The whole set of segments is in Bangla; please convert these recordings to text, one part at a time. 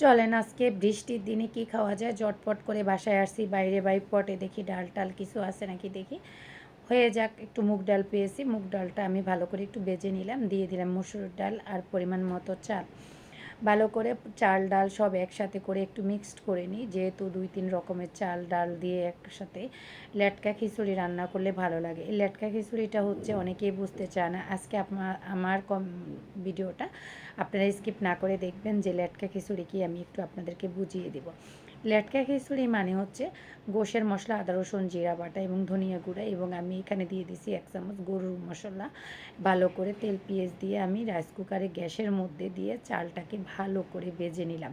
চলেন আজকে বৃষ্টির দিনে কি খাওয়া যায়? জটপট করে বাসায় আসছি বাইরে বাই পটে দেখি ডাল টাল কিছু আছে নাকি দেখি। হয়ে যাক, একটু মুগ ডাল পেয়েছি। মুগ ডালটা আমি ভালো করে একটু বেজে নিলাম, দিয়ে দিলাম মসুর ডাল আর পরিমাণ মতো চাল। ভালো করে চাল, ডাল সব একসাথে করে একটু মিক্সড করে নিই। যেহেতু দুই, তিন রকমের চাল, ডাল দিয়ে একসাথে লেটকা খিচুড়ি রান্না করলে ভালো লাগে। এই লেটকা খিচুড়িটা হচ্ছে অনেকেই বুঝতে চায় না। আজকে আপনার আমার কম ভিডিওটা আপনারা স্কিপ না করে দেখবেন যে লেটকা খিচুড়ি কি আমি একটু আপনাদেরকে বুঝিয়ে দেব। লেটকা খিচুড়ি মানে হচ্ছে গোশের মশলা, আদা, রসুন, জিরা বাটা এবং ধনিয়া গুঁড়া এবং আমি এখানে দিয়ে দিছি এক চামচ গরুর মশলা। ভালো করে তেল, পেঁয়াজ দিয়ে আমি রাইস কুকারে গ্যাসের মধ্যে দিয়ে চালটাকে ভালো করে বেজে নিলাম।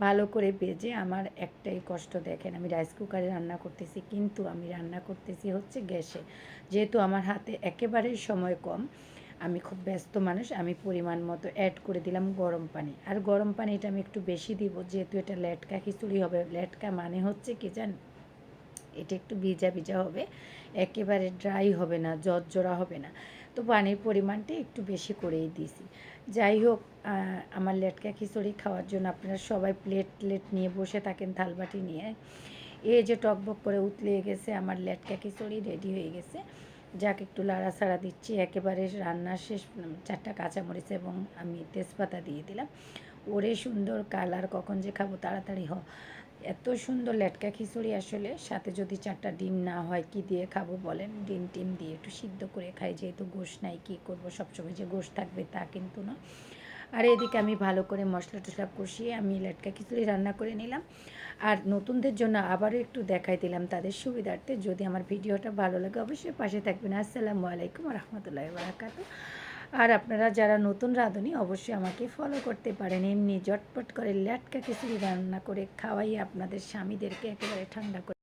ভালো করে বেজে আমার একটাই কষ্ট দেখেন, আমি রাইস কুকারে রান্না করতেছি কিন্তু আমি রান্না করতেছি হচ্ছে গ্যাসে। যেহেতু আমার হাতে একেবারেই সময় কম আমি খুব ব্যস্ত মানুষ, আমি পরিমাণ মতো অ্যাড করে দিলাম গরম পানি। আর গরম পানিটা আমি একটু বেশি দিব, যেহেতু এটা লেটকা খিচুড়ি হবে। লেটকা মানে হচ্ছে কি জান, এটা একটু ভিজা ভিজা হবে, একেবারে ড্রাই হবে না জর্জরা হবে না। তো পানির পরিমাণটা একটু বেশি করেই দিয়েছি যাই হোক আমার লেটকা খিচুড়ি খাওয়ার জন্য আপনারা সবাই প্লেট প্লেট নিয়ে বসে থাকেন, থালবাটি নিয়ে। এ যে টকবক করে উতলে গেছে, আমার লেটকা খিচুড়ি রেডি হয়ে গেছে। যাক, একটু লাড়া সাড়া দিচ্ছি। একেবারে রান্নার শেষ চারটা কাঁচামরিচ এবং আমি তেজপাতা দিয়ে দিলাম। ওরে সুন্দর কালার, কখন যে খাব তাড়াতাড়ি হ। এত সুন্দর লেটকা খিচুড়ি আসলে। সাথে যদি চারটা ডিম না হয়, কি দিয়ে খাব বলেন? ডিম টিম দিয়ে একটু সিদ্ধ করে খাই, যেহেতু গোশ নাই, কী করব? সবসময় যে গোশ থাকবে তা কিন্তু না আর এদিকে আমি ভালো করে মশলা টশলা কষিয়ে আমি লেটকা খিচুড়ি রান্না করে নিলাম। আর নতুনদের জন্য আবারও একটু দেখাই দিলাম তাদের সুবিধার্থে। যদি আমার ভিডিওটা ভালো লাগে অবশ্যই পাশে থাকবেন। আসসালামু আলাইকুম রহমতুল্লাহ বারাকাতু আর আপনারা যারা নতুন রাঁধুনি, অবশ্যই আমাকে ফলো করতে পারেন। এমনি জটপট করে লেটকা খিচুড়ি রান্না করে খাওয়াই আপনাদের স্বামীদেরকে একেবারে ঠান্ডা করে